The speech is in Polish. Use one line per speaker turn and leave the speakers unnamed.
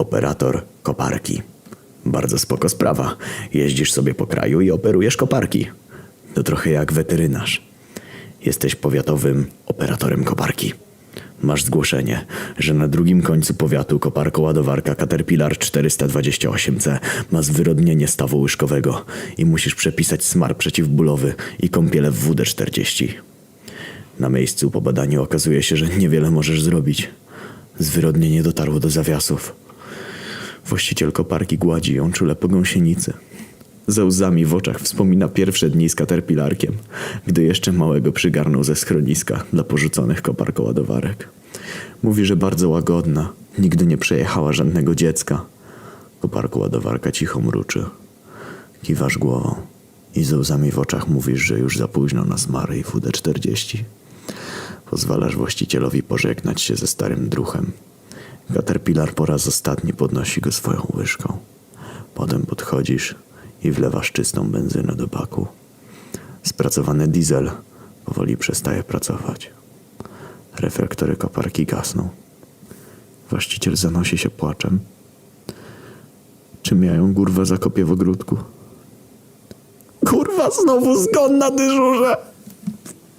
Operator koparki. Bardzo spoko sprawa. Jeździsz sobie po kraju i operujesz koparki. To trochę jak weterynarz. Jesteś powiatowym operatorem koparki. Masz zgłoszenie, że na drugim końcu powiatu koparko-ładowarka Caterpillar 428C ma zwyrodnienie stawu łyżkowego i musisz przepisać smar przeciwbólowy i kąpiele w WD-40. Na miejscu po badaniu okazuje się, że niewiele możesz zrobić. Zwyrodnienie dotarło do zawiasów. Właściciel koparki gładzi ją czule po gąsienicy. Ze łzami w oczach wspomina pierwsze dni z Caterpillarkiem, gdy jeszcze małego przygarnął ze schroniska dla porzuconych koparkoładowarek. Mówi, że bardzo łagodna, nigdy nie przejechała żadnego dziecka. Koparkoładowarka cicho mruczy. Kiwasz głową i ze łzami w oczach mówisz, że już za późno na smary i WD-40. Pozwalasz właścicielowi pożegnać się ze starym druchem. Caterpillar po raz ostatni podnosi go swoją łyżką. Potem podchodzisz i wlewasz czystą benzynę do baku. Spracowany diesel powoli przestaje pracować. Reflektory koparki gasną. Właściciel zanosi się płaczem. Czy miają kurwa zakopie w ogródku? Kurwa, znowu zgon na dyżurze!